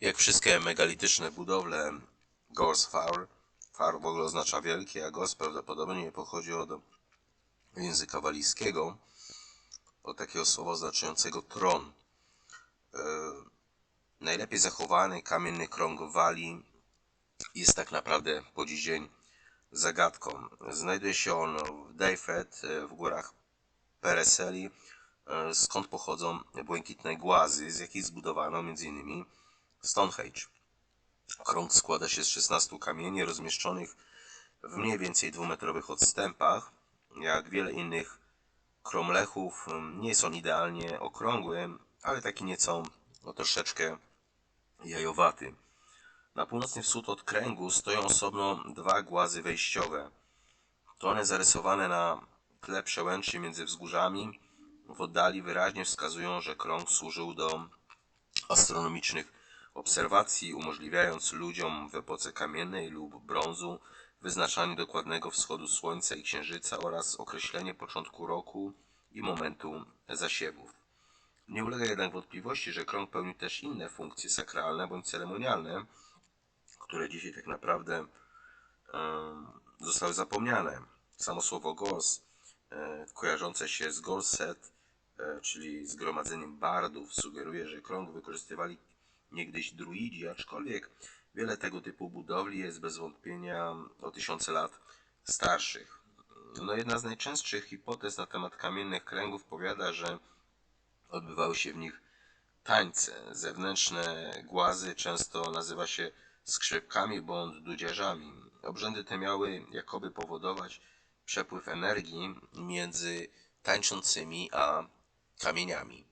Jak wszystkie megalityczne budowle Gors Faur, Faur w ogóle oznacza wielki, a Gors prawdopodobnie pochodzi od języka walijskiego, od takiego słowa oznaczającego tron. E, najlepiej zachowany kamienny krąg Walii jest tak naprawdę po dziś dzień zagadką. Znajduje się on w Dejfet, e, w górach Pereseli, e, skąd pochodzą błękitne głazy, z jakich zbudowano m.in. Stonehenge. Krąg składa się z 16 kamieni rozmieszczonych w mniej więcej dwumetrowych odstępach. Jak wiele innych kromlechów, mm, nie jest on idealnie okrągły, ale taki nieco no, troszeczkę jajowaty. Na północny wschód od kręgu stoją osobno dwa głazy wejściowe. To one zarysowane na tle przełęczy między wzgórzami w oddali wyraźnie wskazują, że krąg służył do astronomicznych obserwacji, umożliwiając ludziom w epoce kamiennej lub brązu wyznaczanie dokładnego wschodu Słońca i Księżyca oraz określenie początku roku i momentu zasiewów. Nie ulega jednak wątpliwości, że krąg pełni też inne funkcje sakralne bądź ceremonialne, które dzisiaj tak naprawdę zostały zapomniane. Samo słowo gors, e, kojarzące się z gorset, e, czyli zgromadzeniem bardów, sugeruje, że krąg wykorzystywali niegdyś druidzi, aczkolwiek wiele tego typu budowli jest bez wątpienia o tysiące lat starszych. No jedna z najczęstszych hipotez na temat kamiennych kręgów powiada, że odbywały się w nich tańce. Zewnętrzne głazy często nazywa się skrzypkami bądź dudziarzami. Obrzędy te miały jakoby powodować przepływ energii między tańczącymi a kamieniami.